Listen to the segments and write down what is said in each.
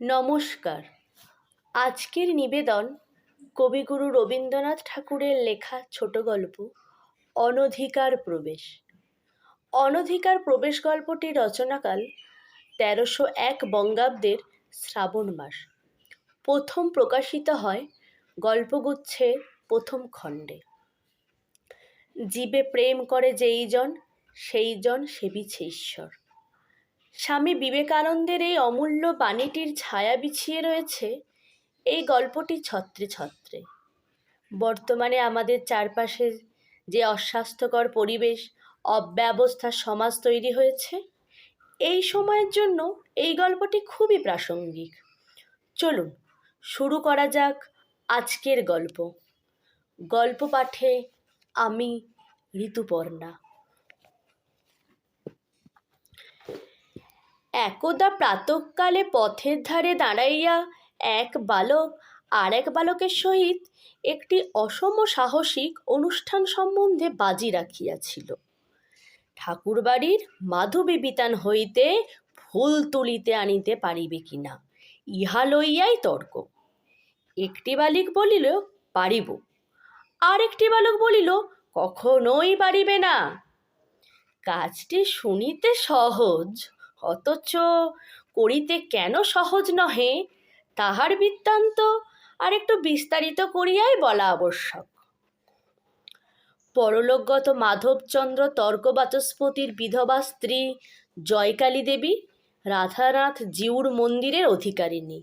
নমস্কার। আজকের নিবেদন কবিগুরু রবীন্দ্রনাথ ঠাকুরের লেখা ছোট গল্প, অনধিকার প্রবেশ। অনধিকার প্রবেশ গল্পটির রচনাকাল তেরোশো এক বঙ্গাব্দের শ্রাবণ মাস। প্রথম প্রকাশিত হয় গল্পগুচ্ছের প্রথম খণ্ডে। জীবে প্রেম করে যেই জন সেই জন সেবিছে ঈশ্বর। স্বামী বিবেকানন্দের এই অমূল্য বাণীটির ছায়া বিছিয়ে রয়েছে এই গল্পটি ছত্রে ছত্রে। বর্তমানে আমাদের চারপাশে যে অস্বাস্থ্যকর পরিবেশ অব্যবস্থার সমাজ তৈরি হয়েছে, এই সময়ের জন্য এই গল্পটি খুবই প্রাসঙ্গিক। চলুন, শুরু করা যাক আজকের গল্প। গল্প পাঠে আমি ঋতুপর্ণা। একদা প্রাতঃকালে পথের ধারে দাঁড়াইয়া এক বালক আর এক বালকের সহিত একটি অসম সাহসিক অনুষ্ঠান সম্বন্ধে বাজি রাখিয়াছিল। ঠাকুরবাড়ির মাধবী বিতান হইতে ফুল তুলিতে আনিতে পারিবে কিনা, ইহা লইয়াই তর্ক। একটি বালিক বলিল, পারিব। আর একটি বালক বলিল, কখনোই পারিবে না। কাজটি শুনিতে সহজ। অথচ করিতে কেন সহজ নহে? তাহার বৃত্তান্ত আর একটু বিস্তারিত করিয়াই বলা আবশ্যক। পরলোকগত মাধবচন্দ্র তর্কবাচস্পতির বিধবা স্ত্রী জয়কালী দেবী রাধানাথ জিউর মন্দিরের অধিকারিণী।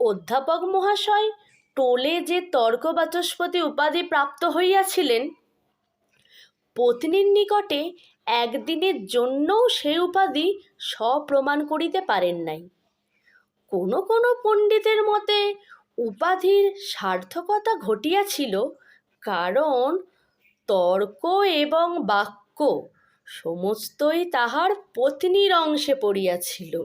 অধ্যাপক মহাশয় টোলে যে তর্কবাচস্পতি উপাধি প্রাপ্ত হইয়াছিলেন, পত্নীর নিকটে একদিনের জন্যও সে উপাধি স্বপ্রমাণ করিতে পারেন নাই। কোনো কোনো পণ্ডিতের মতে উপাধির সার্থকতা ঘটিয়াছিল কারণ তর্ক এবং বাক্য সমস্তই তাহার পত্নীর অংশে পড়িয়াছিল।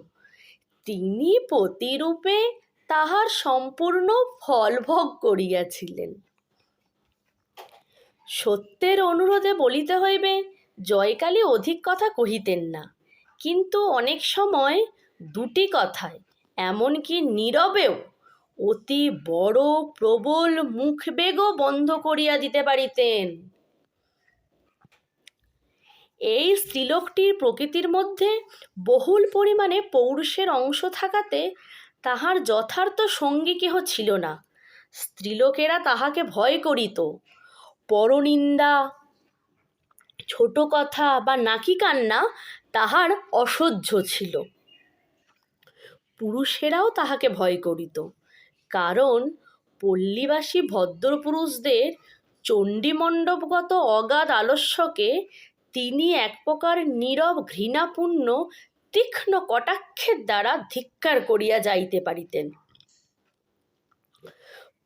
তিনি পতিরূপে তাহার সম্পূর্ণ ফলভোগ করিয়াছিলেন। সত্যের অনুরোধে বলিতে হইবে জয়কালী অধিক কথা কহিতেন না। কিন্তু অনেক সময় দুটি কথায় এমনকি নীরবেও অতি বড় প্রবল মুখবেগও বন্ধ করিয়া দিতে পারিতেন। এই স্ত্রীলোকটির প্রকৃতির মধ্যে বহুল পরিমাণে পৌরুষের অংশ থাকাতে তাহার যথার্থ সঙ্গী কেহ ছিল না। স্ত্রীলোকেরা তাহাকে ভয় করিত। পরনিন্দা ছোট কথা বা নাকি কান্না তাহার অসহ্য ছিল। পুরুষেরাও তাহাকে ভয় করিত। কারণ পল্লীবাসী ভদ্রপুরুষদের চণ্ডীমণ্ডপগত অগাধ আলস্যকে তিনি এক প্রকার নীরব ঘৃণাপূর্ণ, তীক্ষ্ণ কটাক্ষের দ্বারা ধিক্কার করিয়া যাইতে পারিতেন।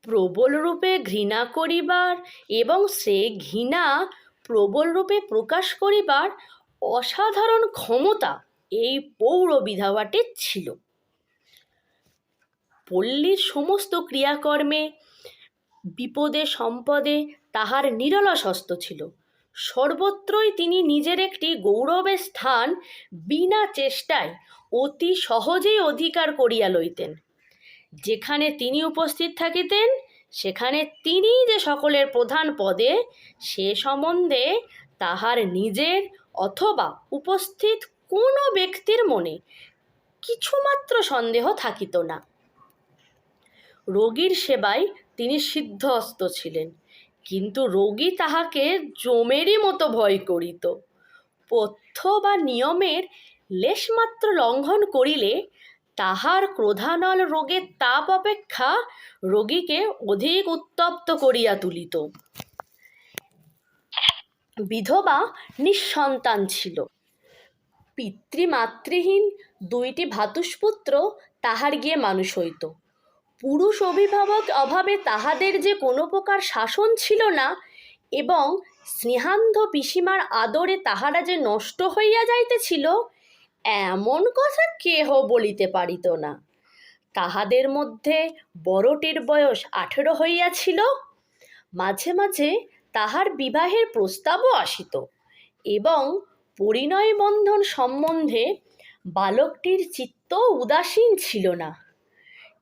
প্রবল রূপে ঘৃণা করিবার এবং সে ঘৃণা প্রবল রূপে প্রকাশ করিবার অসাধারণ ক্ষমতা এই পৌর বিধবাটির ছিল। পল্লীর সমস্ত ক্রিয়াকর্মে, বিপদে, সম্পদে তাহার নিরলস হস্ত ছিল। সর্বত্রই তিনি নিজের একটি গৌরবের স্থান বিনা চেষ্টায় অতি সহজেই অধিকার করিয়া লইতেন। যেখানে তিনি উপস্থিত থাকিতেন সেখানে তিনি যে সকলের প্রধান পদে, সে সম্বন্ধে তাহার নিজের অথবা উপস্থিত কোনো ব্যক্তির মনে কিছুমাত্র সন্দেহ থাকিত না। রোগীর সেবায় তিনি সিদ্ধহস্ত ছিলেন, কিন্তু রোগী তাহাকে জমেরই মতো ভয় করিত। পথ্য বা নিয়মের লেশমাত্র লঙ্ঘন করিলে তাহার ক্রোধানল রোগের তাপ অপেক্ষা রোগীকে অধিক উত্তপ্ত করিয়া তুলিত। বিধবা নিঃসন্তান ছিল। পিতৃমাতৃহীন দুইটি ভাতুষপুত্র তাহার গিয়ে মানুষ হইত। পুরুষ অভিভাবক অভাবে তাহাদের যে কোনো প্রকার শাসন ছিল না এবং স্নেহান্ধ পিসিমার আদরে তাহারা যে নষ্ট হইয়া যাইতেছিল এমন কথা কেহ বলিতে পারিত না। তাহাদের মধ্যে বড়টির বয়স আঠেরো হইয়াছিল। মাঝে মাঝে তাহার বিবাহের প্রস্তাবও আসিত এবং পরিণয় বন্ধন সম্বন্ধে বালকটির চিত্ত উদাসীন ছিল না।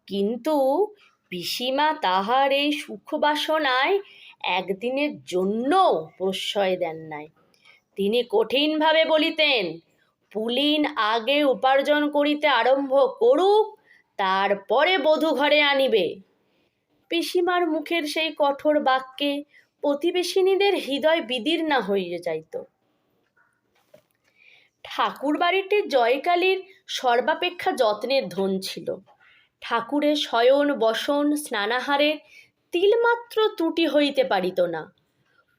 কিন্তু পিসিমা তাহার এই সুখবাসনায় একদিনের জন্যও প্রশ্রয় দেন নাই। তিনি কঠিনভাবে বলিতেন পুলিন আগে উপার্জন করিতে আরম্ভ করুক, তারপরে বধূ ঘরে আনিবে। পিসিমার মুখের সেই কঠোর বাক্যে প্রতিবেশিনীদের হৃদয় বিদীর্ণা হইয়া যাইত। ঠাকুর বাড়িটি জয়কালীর সর্বাপেক্ষা যত্নের ধন ছিল। ঠাকুরের শয়ন, বসন স্নানাহারে তিলমাত্র ত্রুটি হইতে পারিত না।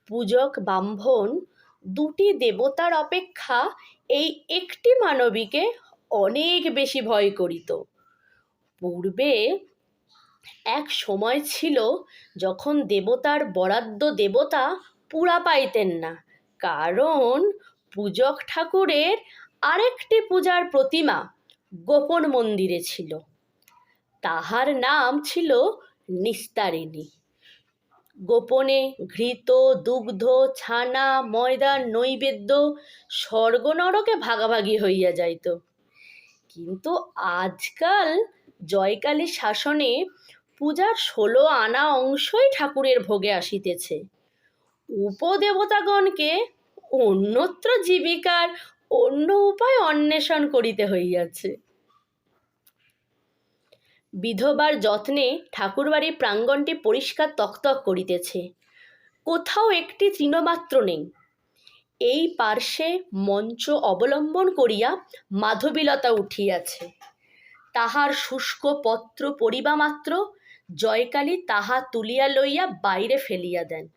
পূজক, ব্রাহ্মণ দুটি দেবতার অপেক্ষা এই একটি মানবীকে অনেক বেশি ভয় করিত। পূর্বে এক সময় ছিল যখন দেবতার বরাদ্দ দেবতা পুরা পাইতেন না, কারণ পূজক ঠাকুরের আরেকটি পূজার প্রতিমা গোপন মন্দিরে ছিল। তাহার নাম ছিল নিস্তারিণী। গোপনে ঘৃত, দুগ্ধ, ছানা, ময়দা, নৈবেদ্য স্বর্গ নরকে ভাগাভাগি হইয়া যাইত। কিন্তু আজকাল জয়কালী শাসনে পূজার ষোলো আনা অংশই ঠাকুরের ভোগে আসিতেছে। উপদেবতাগণকে অন্যত্র জীবিকার অন্য উপায় অন্বেষণ করিতে হইয়াছে। বিধবার যত্নে ঠাকুরবাড়ির প্রাঙ্গণটি পরিষ্কার তকতক করিতেছে। কোথাও একটি তৃণমাত্র নেই। এই পার্শ্বে মঞ্চ অবলম্বন করিয়া মাধবীলতা উঠিয়াছে। তাহার শুষ্ক পত্র পরিবা মাত্র, জয়কালী তাহা তুলিয়া লইয়া বাইরে ফেলিয়া দেন।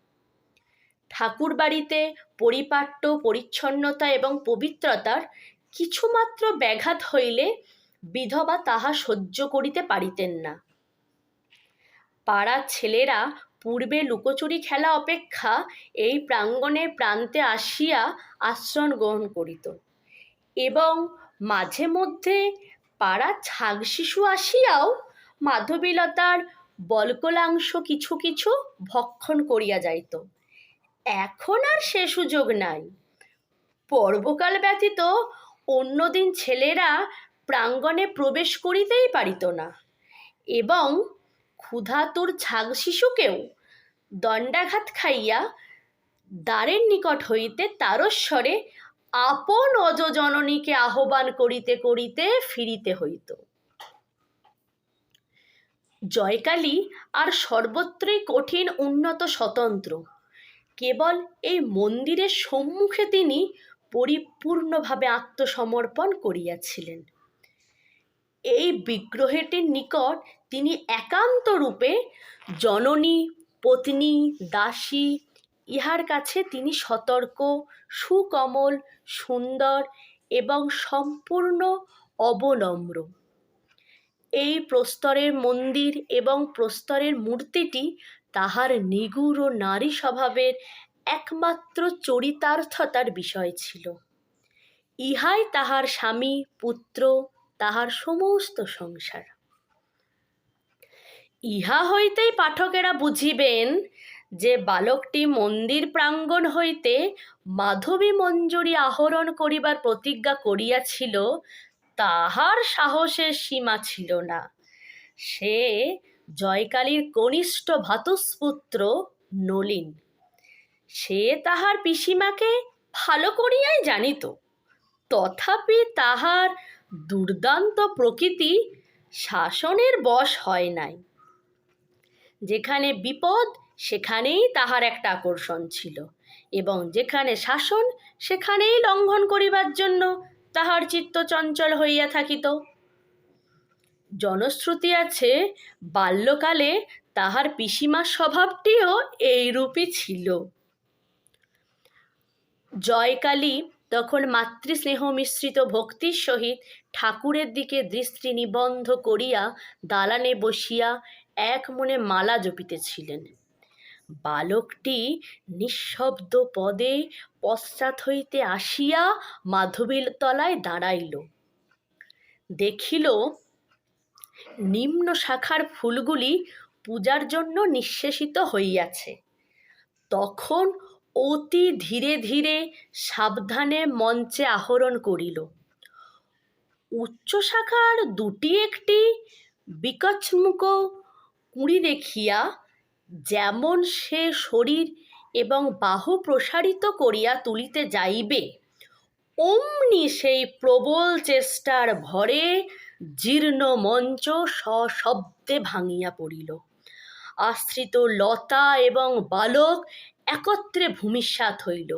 ঠাকুর বাড়িতে পরিপাট্য, পরিচ্ছন্নতা এবং পবিত্রতার কিছুমাত্র ব্যাঘাত হইলে বিধবা তাহা সহ্য করিতে পারিতেন না। পাড়ার ছেলেরা পূর্বে লুকোচুরি খেলা অপেক্ষা এই প্রাঙ্গণের প্রান্তে আসিয়া আশ্রয় গ্রহণ করিত। এবং মাঝে মধ্যে পাড়ার ছাগ শিশু আসিয়াও মাধবীলতার বল্কলাংশ কিছু কিছু ভক্ষণ করিয়া যাইত। এখন আর সে সুযোগ নাই। পর্বকাল ব্যতীত অন্যদিন ছেলেরা প্রাঙ্গণে প্রবেশ করিতেই পারিত না। এবং ক্ষুধাতুর ছাগ শিশুকেও দণ্ডাঘাত খাইয়া দ্বারের নিকট হইতে তারস্বরে আপন অজজননীকে আহ্বান করিতে করিতে ফিরিতে হইত। জয়কালী আর সর্বত্রই কঠিন, উন্নত, স্বতন্ত্র। কেবল এই মন্দিরের সম্মুখে তিনি পরিপূর্ণভাবে আত্মসমর্পণ করিয়াছিলেন। এই বিগ্রহেটির নিকট তিনি একান্ত রূপে জননী, পত্নী, দাসী, ইহার কাছে তিনি সতর্ক, সুকমল, সুন্দর এবং সম্পূর্ণ অবনম্র। এই প্রস্তরের মন্দির এবং প্রস্তরের মূর্তিটি তাহার নিগুড় ও নারী স্বভাবের একমাত্র চরিতার্থতার বিষয় ছিল। ইহাই তাহার স্বামী, পুত্র তাহার সমস্ত সংসার। ইহা হইতেই পাঠকেরা বুঝিবেন যে বালকটি মন্দির প্রাঙ্গণ হইতে মাধবী মঞ্জুরি আহরণ করিবার প্রতিজ্ঞা করিয়াছিল, তাহার সাহসের সীমা ছিল না। সে জয়কালীর কনিষ্ঠ ভাতুসপুত্র নলিন। সে তাহার পিসিমাকে ভালো করিয়াই জানিত, তথাপি তাহার দুর্দান্ত প্রকৃতি শাসনের বশ হয় নাই। যেখানে বিপদ, সেখানেই তাহার একটা আকর্ষণ ছিল এবং যেখানে শাসন, সেখানেই লঙ্ঘন করিবার জন্য তাহার চিত্ত চঞ্চল হইয়া থাকিত। জনশ্রুতি আছে, বাল্যকালে তাহার পিসিমার স্বভাবটিও এইরূপই ছিল। জয়কালী তখন মাতৃস্নেহ মিশ্রিত ভক্তির সহিত ঠাকুরের দিকে দৃষ্টি নিবন্ধ করিয়া দালানে বসিয়া এক মনে মালা জপিতেছিলেন। বালকটি নিঃশব্দ পদে পশ্চাৎ হইতে আসিয়া মাধবীর তলায় দাঁড়াইল। দেখিল, নিম্ন শাখার ফুলগুলি পূজার জন্য নিঃশেষিত হইয়াছে। তখন অতি ধীরে ধীরে সাবধানে মঞ্চে আহরণ করিল। উচ্চ শাখার দুটি একটি বিকচমুখ কুঁড়ি দেখিয়া যেমন সে শরীর এবং বাহু প্রসারিত করিয়া তুলিতে যাইবে, অমনি সেই প্রবল চেষ্টার ভরে জীর্ণ মঞ্চ সশব্দে ভাঙিয়া পড়িল। আশ্রিত লতা এবং বালক একত্রে ভূমিসাৎ হইল।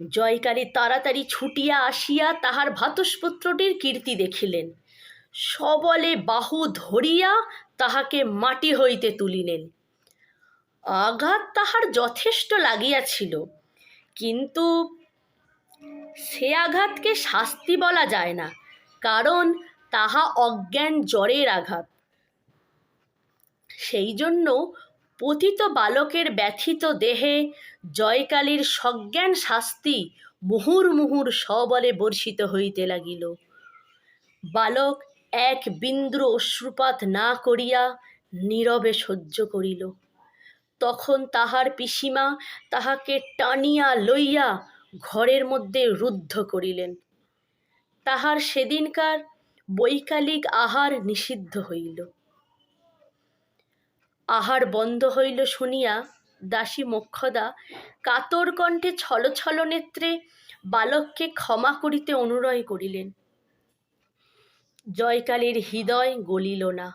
জয়কালী তাড়াতাড়ি ছুটিয়া আসিয়া তাহার ভাতুষপুত্রটির কীর্তি দেখিলেন। সবলে বাহু ধরিয়া তাহাকে মাটি হইতে তুলিলেন। আঘাত তাহার যথেষ্ট লাগিয়াছিল, কিন্তু সে আঘাতকে শাস্তি বলা যায় না, কারণ তাহা অজ্ঞান জ্বরের আঘাত। সেই জন্য পতিত বালকের ব্যথিত দেহে জয়কালীর সজ্ঞান শাস্তি মুহুর মুহুর সবলে বর্ষিত হইতে লাগিল। বালক এক বিন্দু অশ্রুপাত না করিয়া নীরবে সহ্য করিল। তখন তাহার পিসিমা তাহাকে টানিয়া লইয়া ঘরের মধ্যে রুদ্ধ করিলেন। তাহার সেদিনকার বৈকালিক আহার নিষিদ্ধ হইল। আহার বন্ধ হইল শুনিয়া দাসী মক্ষদা কাতর কণ্ঠে ছল ছল নেত্রে বালককে ক্ষমা করিতে অনুনয় করিলেন। জয়কালীর হৃদয় গলিল না।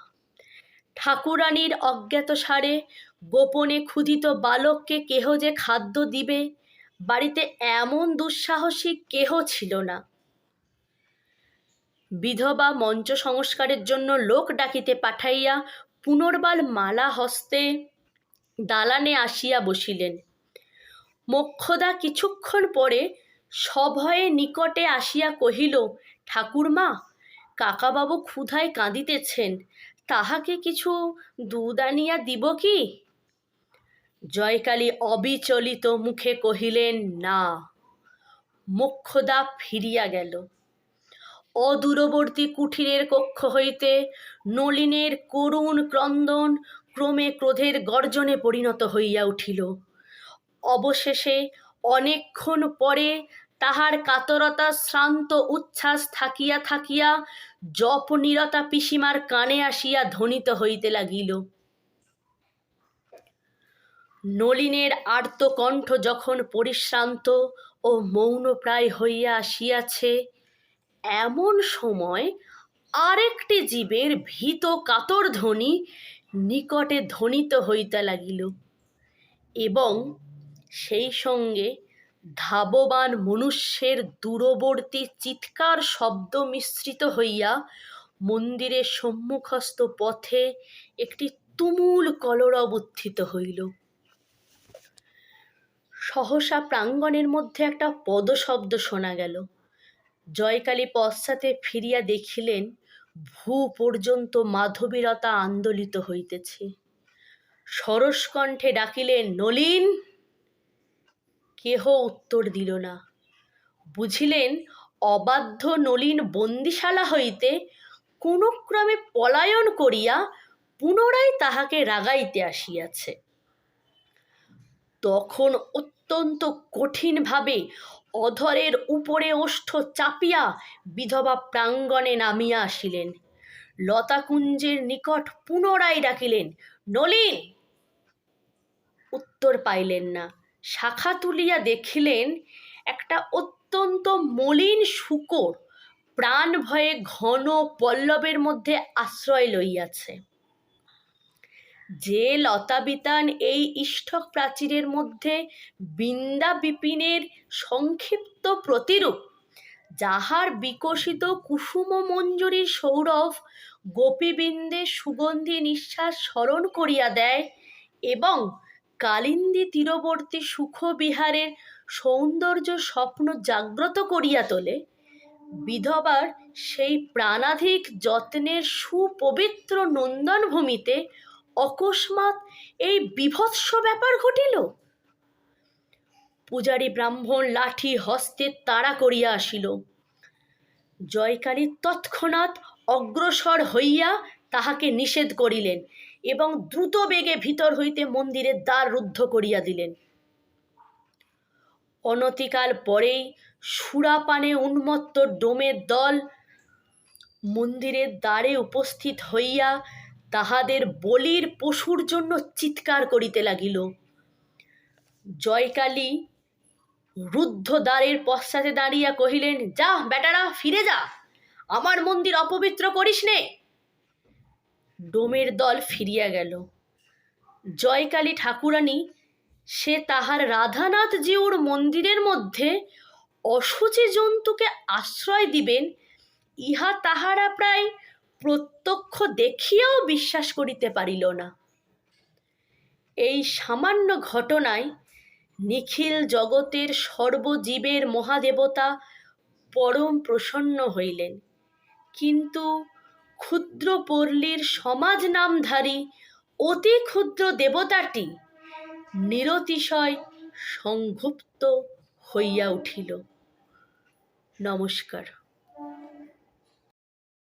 ঠাকুরানীর অজ্ঞাতসারে গোপনে ক্ষুধিত বালককে কেহ যে খাদ্য দিবে, বাড়িতে এমন দুঃসাহসী কেহ ছিল না। বিধবা মঞ্চ সংস্কারের জন্য লোক ডাকিতে পাঠাইয়া পুনর্বাল মালা হস্তে দালানে আসিয়া বসিলেন। মোক্ষদা কিছুক্ষণ পরে সভয়ে নিকটে আসিয়া কহিল, ঠাকুরমা, কাকাবাবু ক্ষুধায় কাঁদিতেছেন, তাহাকে কিছু দুধ আনিয়া দিব কি? জয়কালী অবিচলিত মুখে কহিলেন, না। মোক্ষদা ফিরিয়া গেল। অদূরবর্তী কুঠিরের কক্ষ হইতে নলিনের করুণ ক্রন্দন ক্রমে ক্রোধের গর্জনে পরিণত হইয়া উঠিল। অবশেষে অনেকক্ষণ পরে তাহার কাতরতা, শ্রান্ত উচ্ছ্বাস থাকিয়া থাকিয়া জপনীরতা পিসিমার কানে আসিয়া ধ্বনিত হইতে লাগিল। নলিনের আর্তকণ্ঠ যখন পরিশ্রান্ত ও মৌনপ্রায় হইয়া আসিয়াছে এমন সময় আরেকটি জীবের ভীত কাতর ধ্বনি নিকটে ধ্বনিত হইতে লাগিল এবং সেই সঙ্গে ধাববান মনুষ্যের দূরবর্তী চিৎকার শব্দ মিশ্রিত হইয়া মন্দিরের সম্মুখস্থ পথে একটি তুমুল কলরব উত্থিত হইল। সহসা প্রাঙ্গণের মধ্যে একটা পদশব্দ শোনা গেল। জয়কালী পশ্চাতে ফিরিয়া দেখিলেন, ভূ পর্যন্ত মাধবীরতা আন্দোলিত হইতেছে। সরসকণ্ঠে ডাকিলেন, নলিন! কেহ উত্তর দিল না। বুঝিলেন, অবাধ্য নলিন বন্দিশালা হইতে কোনো ক্রমে পলায়ন করিয়া পুনরায় তাহাকে রাগাইতে আসিয়াছে। তখন অত্যন্ত কঠিনভাবে অধরের উপরে ওষ্ঠ চাপিয়া বিধবা প্রাঙ্গণে নামিয়া আসিলেন। লতাকুঞ্জের নিকট পুনরায় ডাকিলেন, নলিন! উত্তর পাইলেন না। শাখা তুলিয়া দেখিলেন, একটা অত্যন্ত মলিন শুকর প্রাণ ভয়ে ঘন পল্লবের মধ্যে আশ্রয় লইয়াছে। যে লতাবিতান এই ইষ্টক প্রাচীরের মধ্যে বিন্দা বিপিনের সংক্ষিপ্ত প্রতিরূপ, যাহার বিকশিত কুসুম মঞ্জুরির সৌরভ গোপীবৃন্দে সুগন্ধি নিঃশ্বাস স্মরণ করিয়া দেয় এবং কালিন্দী তীরবর্তী সুখবিহারের সৌন্দর্য স্বপ্ন জাগ্রত করিয়া তোলে, বিধবার সেই প্রাণাধিক যত্নের সুপবিত্র নন্দনভূমিতে অকস্মাৎ এই বিভৎস ব্যাপার ঘটিল? পূজারী ব্রাহ্মণ লাঠি হস্তে তাড়া করিয়া আসিল। জয়কালী তৎক্ষণাৎ অগ্রসর হইয়া তাহাকে নিষেধ করিলেন এবং দ্রুত বেগে ভিতর হইতে মন্দিরের দ্বার রুদ্ধ করিয়া দিলেন। অনতিকাল পরেই সুরাপানে উন্মত্ত ডোমের দল মন্দিরের দ্বারে উপস্থিত হইয়া তাহাদের বলির পশুর জন্য চিৎকার করিতে লাগিল। জয়কালী রুদ্ধ দ্বারের পশ্চাতে দাঁড়িয়া কহিলেন, যা বেটারা, ফিরে যা। আমার মন্দির অপবিত্র করিস নে। ডোমের দল ফিরিয়া গেল। জয়কালী ঠাকুরানী, সে তাহার রাধানাথ জিউর মন্দিরের মধ্যে অসুচি জন্তুকে আশ্রয় দিবেন, ইহা তাহারা প্রায় প্রত্যক্ষ দেখিয়াও বিশ্বাস করিতে পারিল না। এই সামান্য ঘটনায় নিখিল জগতের সর্বজীবের মহাদেবতা পরম প্রসন্ন হইলেন। কিন্তু ক্ষুদ্র পল্লীর সমাজ নামধারী অতি ক্ষুদ্র দেবতাটি নিরতিশয় সংক্ষুব্ধ হইয়া উঠিল। নমস্কার।